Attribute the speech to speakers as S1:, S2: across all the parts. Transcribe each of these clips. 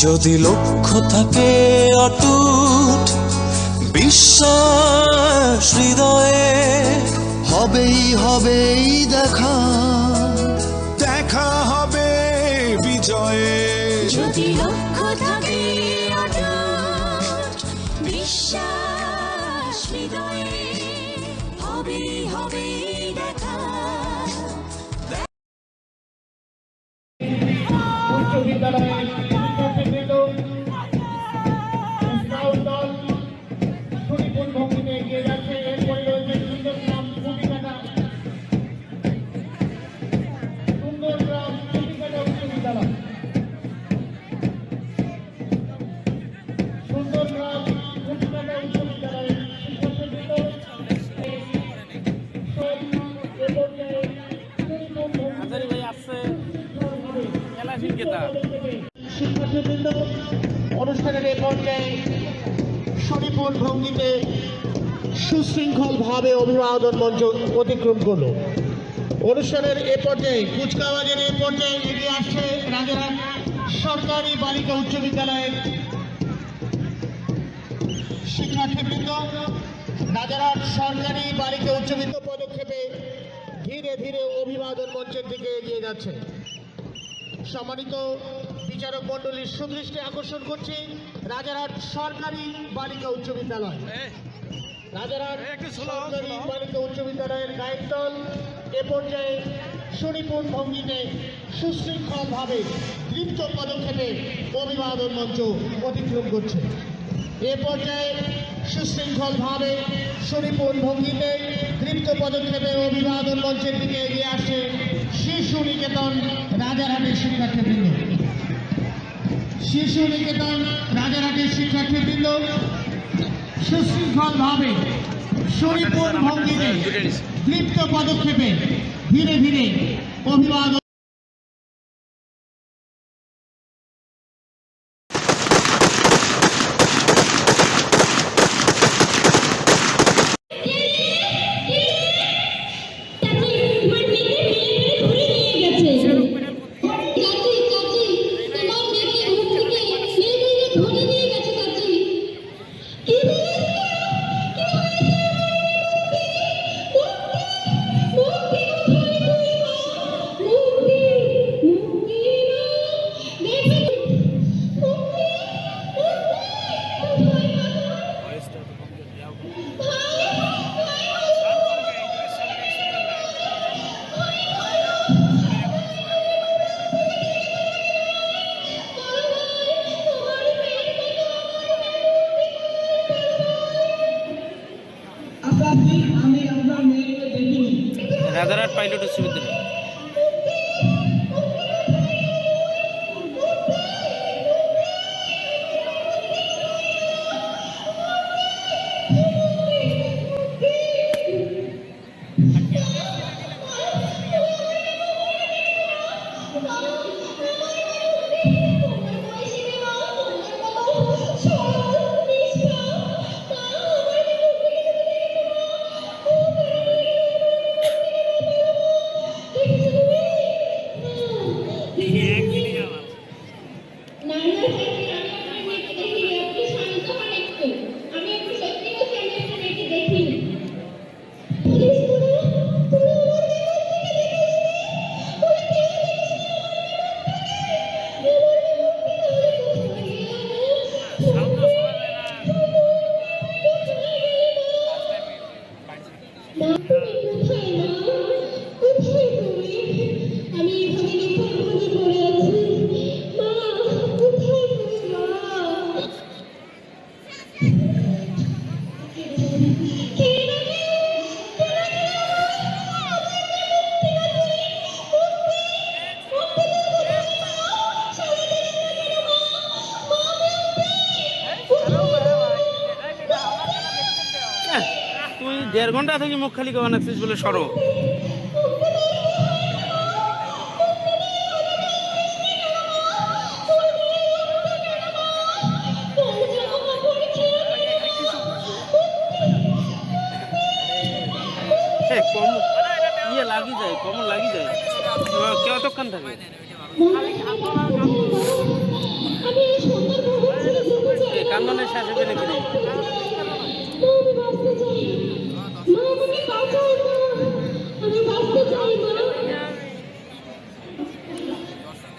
S1: যদি লক্ষ্য থাকে অটুট বিশ্বাস হৃদয়ে
S2: হবেই হবেই দেখা।
S1: দেখা হবে বিজয়ে।
S3: যদি লক্ষ্য থাকে অটুট বিশ্বাস হৃদয়ে হবে হবে দেখা।
S4: বিদ্যালয়ের শিক্ষার্থীবৃন্দ অনুষ্ঠানের এই পর্যায়ে সুনিপুণ ভঙ্গিতে সুশৃঙ্খলভাবে অভিবাদন মঞ্চ অতিক্রম করল। অনুষ্ঠানের এ পর্যায়ে কুচকাওয়াজের এ পর্যায়ে এগিয়ে আসছে রাজারহাট সরকারি বালিকা উচ্চ বিদ্যালয়ের শিক্ষার্থীবৃন্দ। রাজারহাট সরকারি বালিকা উচ্চ বিদ্যালয় পদক্ষেপে ধীরে ধীরে অভিবাদন মঞ্চের দিকে এগিয়ে যাচ্ছে। সম্মানিত বিচারক মন্ডলীর সুদৃষ্টি আকর্ষণ করছি রাজারহাট সরকারি বালিকা উচ্চ বিদ্যালয়। রাজারহাট সরকারি বালিকা উচ্চ বিদ্যালয়ের গায়ক দল এ পর্যায়ে সুনিপুণ ভঙ্গিতে সুশৃঙ্খলভাবে দৃপ্ত পদক্ষেপে অভিবাদন মঞ্চ অতিক্রম করছে। এ পর্যায়ে সুশৃঙ্খলভাবে সুনিপুণ ভঙ্গিতে দৃপ্ত পদক্ষেপে অভিবাদন মঞ্চের দিকে এগিয়ে আসে শিশু নিকেতন রাজারহাটের শিক্ষার্থীবৃন্দ। শিশু নিকেতন রাজারহাটের শিক্ষার্থীবৃন্দ সুশৃঙ্খলভাবে সুনিপুণ ভঙ্গিতে দৃপ্ত পদক্ষেপে ধীরে ধীরে অভিবাদন
S5: রাজারহাট পাইলট উচ্চ বিদ্যালয়
S6: আমি Thank
S5: you. দেড় ঘণ্টা থেকে মুখ খালি কেমন আছিস বলে সরো। কম ইয়ে লাগি যায় কম লাগি যায়। কতক্ষণ থাকে? শেষ হবে নাকি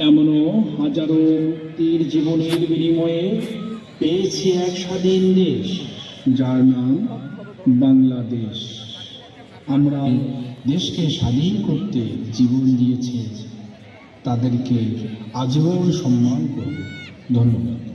S7: এমনও হাজারো মুক্তির জীবনের বিনিময়ে পেয়েছি এক স্বাধীন দেশ, যার নাম বাংলাদেশ। আমরা দেশকে স্বাধীন করতে জীবন দিয়েছি। তাদেরকে আজীবন সম্মান করব। ধন্যবাদ।